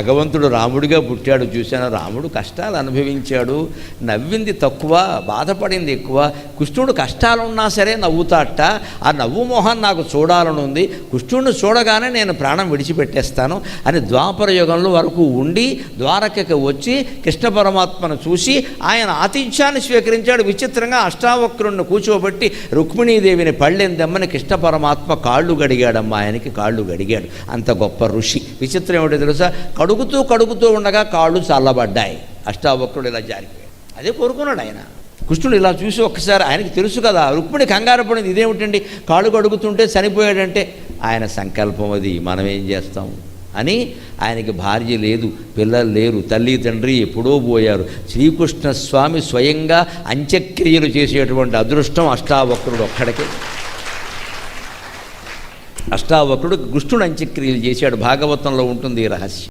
భగవంతుడు రాముడిగా పుట్టాడు చూశాను? రాముడు కష్టాలు అనుభవించాడు. నవ్వింది తక్కువ బాధపడింది ఎక్కువ. కృష్ణుడు కష్టాలు ఉన్నా సరే నవ్వుతాట. ఆ నవ్వు మొహం నాకు చూడాలని ఉంది. కృష్ణుడిని చూడగానే నేను ప్రాణం విడిచిపెట్టేస్తాను అని ద్వాపర యుగంలో వరకు ఉండి ద్వారకకి వచ్చి కృష్ణ పరమాత్మను చూసి ఆయన ఆతిథ్యాన్ని స్వీకరించాడు. విచిత్రంగా అష్టావక్రుణ్ణి కూర్చోబెట్టి రుక్మిణీదేవిని పళ్ళెందమ్మని కృష్ణ పరమాత్మ కాళ్ళు గడిగాడమ్మా ఆయనకి కాళ్ళు గడిగాడు అంత గొప్ప ఋషి. విచిత్రం ఏమిటో తెలుసా? కడుగుతూ కడుగుతూ ఉండగా కాళ్ళు చల్లబడ్డాయి. అష్టావక్రుడు ఇలా జారిపోయాడు. అదే కోరుకున్నాడు ఆయన. కృష్ణుడు ఇలా చూసి ఒక్కసారి ఆయనకి తెలుసు కదా రుక్మిణి కంగారు పడింది. ఇదేమిటండి? కాళ్ళు కడుగుతుంటే చనిపోయాడంటే ఆయన సంకల్పం అది. మనం ఏం చేస్తాం? అని ఆయనకి భార్య లేదు పిల్లలు లేరు తల్లి తండ్రి ఎప్పుడో పోయారు. శ్రీకృష్ణ స్వామి స్వయంగా అంత్యక్రియలు చేసేటువంటి అదృష్టం అష్టావక్రుడు ఒక్కడికే. అష్టావక్రుడు కృష్ణుడు అంత్యక్రియలు చేశాడు. భాగవతంలో ఉంటుంది ఈ రహస్యం.